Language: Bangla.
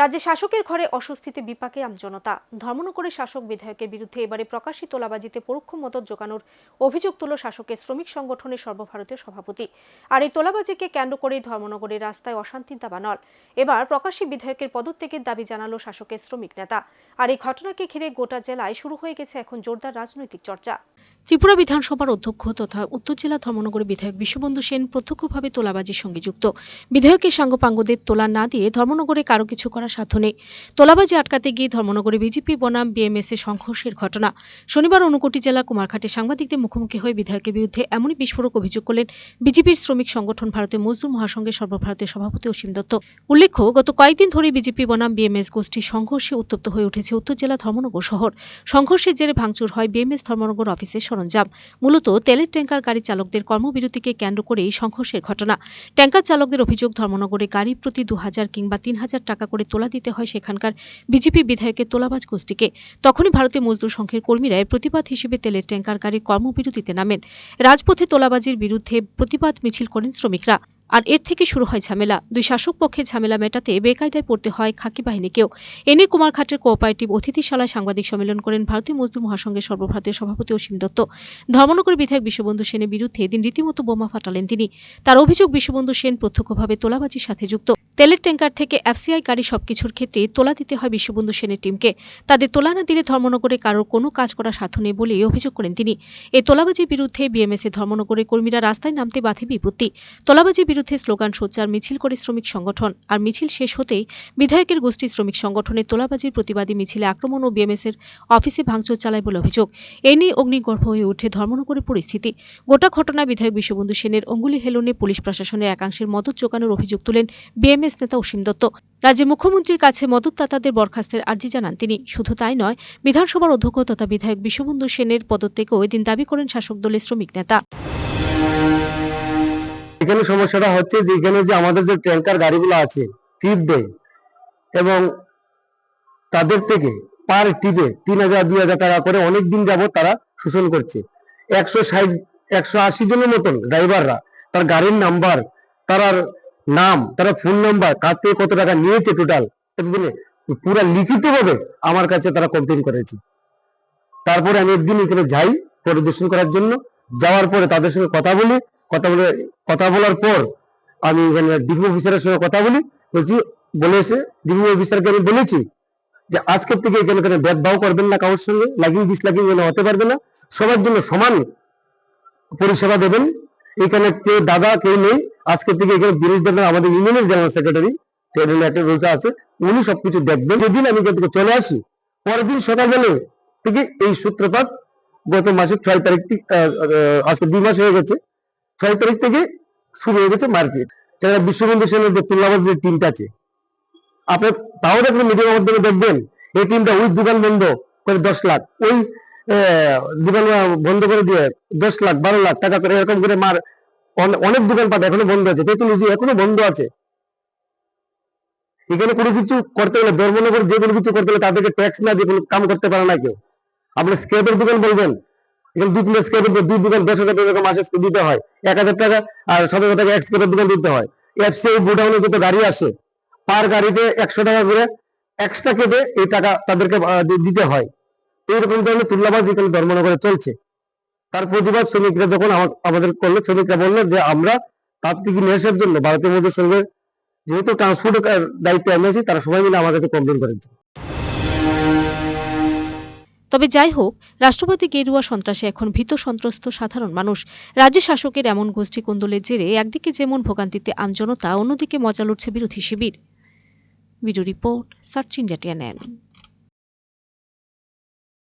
রাজ্যে শাসকের ঘরে অস্বস্তিতে বিপাকে আমজনতা ধর্মনগরের শাসক বিধায়কের বিরুদ্ধে এবারে প্রকাশ্যে তোলাবাজিতে পরোক্ষ মদত জোগানোর অভিযোগ তুলল শাসকের শ্রমিক সংগঠনের সর্বভারতীয় সভাপতি। আর এই তোলাবাজিকে কেন্দ্র করেই ধর্মনগরের রাস্তায় অশান্তির দাবানল। এবার প্রকাশ্যে বিধায়কের পদত্যাগের দাবি জানালো শাসকের শ্রমিক নেতা। আর এই ঘটনাকে ঘিরে গোটা জেলায় শুরু হয়ে গেছে এখন জোরদার রাজনৈতিক চর্চা। ত্রিপুরা বিধানসভার অধ্যক্ষ তথা উত্তর জেলা ধর্মনগরের বিধায়ক বিশ্ববন্ধু সেন প্রত্যক্ষভাবে তোলাবাজির সঙ্গে যুক্ত। বিধায়কের সাঙ্গপাঙ্গদের তোলা না দিয়ে ধর্মনগরে কারও কিছু করার সাধ্য নেই। তোলাবাজি আটকাতে গিয়ে ধর্মনগরে বিজেপি, বনাম, বিএমএস এর সংঘর্ষের ঘটনা। শনিবার অনুকোটি জেলার কুমারঘাটে সাংবাদিকদের মুখোমুখি হয়ে বিধায়কের বিরুদ্ধে এমনই বিস্ফোরক অভিযোগ করলেন বিজেপির শ্রমিক সংগঠন ভারতীয় মজদুর মহাসংঘের সর্বভারতীয় সভাপতি অসীম দত্ত। উল্লেখ্য, গত কয়েকদিন ধরে বিজেপি, বনাম, বিএমএস গোষ্ঠীর সংঘর্ষে উত্তপ্ত হয়ে উঠেছে উত্তর জেলা ধর্মনগর শহর। সংঘর্ষের জেরে ভাঙচুর হয় বিএমএস ধর্মনগর অফিসের সরঞ্জাম। মূলত তেলের ট্যাঙ্কার গাড়ি চালকদের কর্মবিরতিকে কেন্দ্র করে এই সংঘর্ষের ঘটনা। ট্যাঙ্কার চালকদের অভিযোগ, ধর্মনগরে গাড়ি প্রতি দু হাজার কিংবা তিন হাজার টাকা করে তোলা দিতে হয় সেখানকার বিজেপি বিধায়কের তোলাবাজ গোষ্ঠীকে। তখনই ভারতীয় মজদুর সংঘের কর্মীরা প্রতিবাদ হিসেবে তেলের ট্যাঙ্কার গাড়ির কর্মবিরতিতে নামেন। রাজপথে তোলাবাজির বিরুদ্ধে প্রতিবাদ মিছিল করেন শ্রমিকরা। আর এর থেকে শুরু হয় ঝামেলা। দুই শাসক পক্ষে ঝামেলা মেটাতে বেকায়দায় পড়তে হয় খাকি বাহিনীকেও। এনে কুমারঘাটের কোঅপারেটিভ অতিথিশালায় সাংবাদিক সম্মেলন করেন ভারতীয় মজদুর মহাসংঘের সর্বভারতীয় সভাপতি অসীম দত্ত। ধর্মনগর বিধায়ক বিশ্ববন্ধু সেনের বিরুদ্ধে এদিন রীতিমতো বোমা ফাটালেন তিনি। তার অভিযোগ, বিশ্ববন্ধু সেন প্রত্যক্ষভাবে তোলাবাজির সাথে যুক্ত। তেলের ট্যাঙ্কার থেকে এফসিআই গাড়ি সবকিছুর ক্ষেত্রে তোলা দিতে হয় বিশ্ববন্ধু সেনের টিমকে। তাদের তোলা না দিলে ধর্মনগরে কারোর কোনো কাজ করার সাধ্য নেই বলে অভিযোগ করেন তিনি। এই তোলাবাজির বিরুদ্ধে বিএমএস এ ধর্মনগরের কর্মীরা রাস্তায় নামতে বাধে বিপত্তি। তোলাবাজির বিরুদ্ধে স্লোগান, সোচ্চার মিছিল করে শ্রমিক সংগঠন। আর মিছিল শেষ হতেই বিধায়কের গোষ্ঠী শ্রমিক সংগঠনের তোলাবাজির প্রতিবাদী মিছিলে আক্রমণ ও বিএমএস এর অফিসে ভাঙচুর চালায় বলে অভিযোগ। এ নিয়ে অগ্নিগর্ভ হয়ে ওঠে ধর্মনগরের পরিস্থিতি। গোটা ঘটনায় বিধায়ক বিশ্ববন্ধু সেনের অঙ্গুলি হেলনে পুলিশ প্রশাসনের একাংশের মদত জোগানোর অভিযোগ তুলেন বিএমএস নেতা অসীম দত্ত। রাজ্যে মুখ্যমন্ত্রীর কাছে মদতদাতাদের বরখাস্তের আর্জি জানান তিনি। শুধু তাই নয়, বিধানসভার অধ্যক্ষ তথা বিধায়ক বিশ্ববন্ধু সেনের পদত্যাগও এদিন দাবি করেন শাসক দলের শ্রমিক নেতা। এখানে সমস্যাটা হচ্ছে যে এখানে যে আমাদের যে ট্যাঙ্কার গাড়িগুলো আছে টিপ দেয় এবং তাদের থেকে পার টিপে তিন হাজার, দুই হাজার টাকা করে অনেক দিন যাবত তারা শোষণ করছে। একশো ষাট, একশো আশি জনের মতন ড্রাইভাররা তার গাড়ির নাম্বার তার নাম, তারা ফোন নাম্বার কার থেকে কত টাকা নিয়েছে টোটাল এতদিনে পুরা লিখিত ভাবে আমার কাছে তারা কমপ্লেন করেছে। তারপরে আমি একদিন এখানে যাই পরিদর্শন করার জন্য, যাওয়ার পরে তাদের সঙ্গে কথা বলি কথা বলে, কথা বলার পর আমি এখানে ডিপি অফিসারের সঙ্গে কথা বলি, বলছি বলেছে ডিপি অফিসারকে আমি বলেছি যে আজকের থেকে এখানে কোনো ভেদভাব করবেন না কারোর সঙ্গে লাগিং ডিস লাগিং এখানে হতে পারবে না। সবার জন্য সমান পরিষেবা দেবেন। এখানে কেউ দাদা, কেউ নেই। আজকের থেকে এখানে বিরোধী দলের আমাদের ইউনিয়নের জেনারেল সেক্রেটারি ট্রেড রোজা আছে, উনি সবকিছু দেখবেন। যেদিন আমি এখান থেকে চলে আসি, পরের দিন সকালবেলা থেকে এই সূত্রপাত গত মাসের ছয় তারিখ আজকে দুই মাস হয়ে গেছে। ছয় তারিখ থেকে শুরু হয়ে গেছে মার্কেট যারা বিশ্ববন্ধু সেনের যে তুল্লাবাজ যে টিমটা আছে, আপনার তাও দেখবেন মিডিয়ার মাধ্যমে দেখবেন, এই টিমটা ওই দোকান বন্ধ করে দশ লাখ, ওই দোকান বন্ধ করে দিয়ে দশ লাখ, বারো লাখ টাকা করে এরকম করে মার, অনে- অনেক দোকানপাট এখনও বন্ধ আছে টেকনোলজি এখনও বন্ধ আছে। এখানে কোনো কিছু করতে গেলে ধর্মনগর যে কোনো কিছু করতে গেলে তাদেরকে ট্যাক্স না দিয়ে কোনো কাম করতে পারে না কেউ। আপনি স্ক্র্যাপের দোকান বলবেন এখানে দুই তিনটা স্ক্র্যাপের দুই দোকান, দশ হাজার টাকা মাসে দিতে হয়। এক হাজার টাকা, আর টাকা এক স্ক্র্যাপের দোকান দিতে হয়। এফসিআই গোডাউনে যত গাড়ি আসে পার গাড়িতে একশো টাকা করে এক্সট্রা কেটে এই টাকা তাদেরকে দিতে হয়। এইরকম ধরনের তুল্লাবাজ এখানে ধর্মনগরে চলছে। তার প্রতিবাদ শ্রমিকরা যখন আমা- আমাদের করল, শ্রমিকরা বলল যে আমরা নিয়ে আসার জন্য ভারতীয় মজদুর সংঘের যেহেতু ট্রান্সপোর্টের দায়িত্বে আমি আছি, তারা সবাই মিলে আমার কাছে কমপ্লেন করেছে। তবে যাই হোক, রাষ্ট্রপতি গেরুয়া সন্ত্রাসে এখন ভীত সন্ত্রস্ত সাধারণ মানুষ। রাজ্য শাসকের এমন গোষ্ঠী কুন্দলের জেরে একদিকে যেমন ভোগান্তিতে আমজনতা, অন্যদিকে মজা লুটছে বিরোধী শিবির। Video report, search India TNN.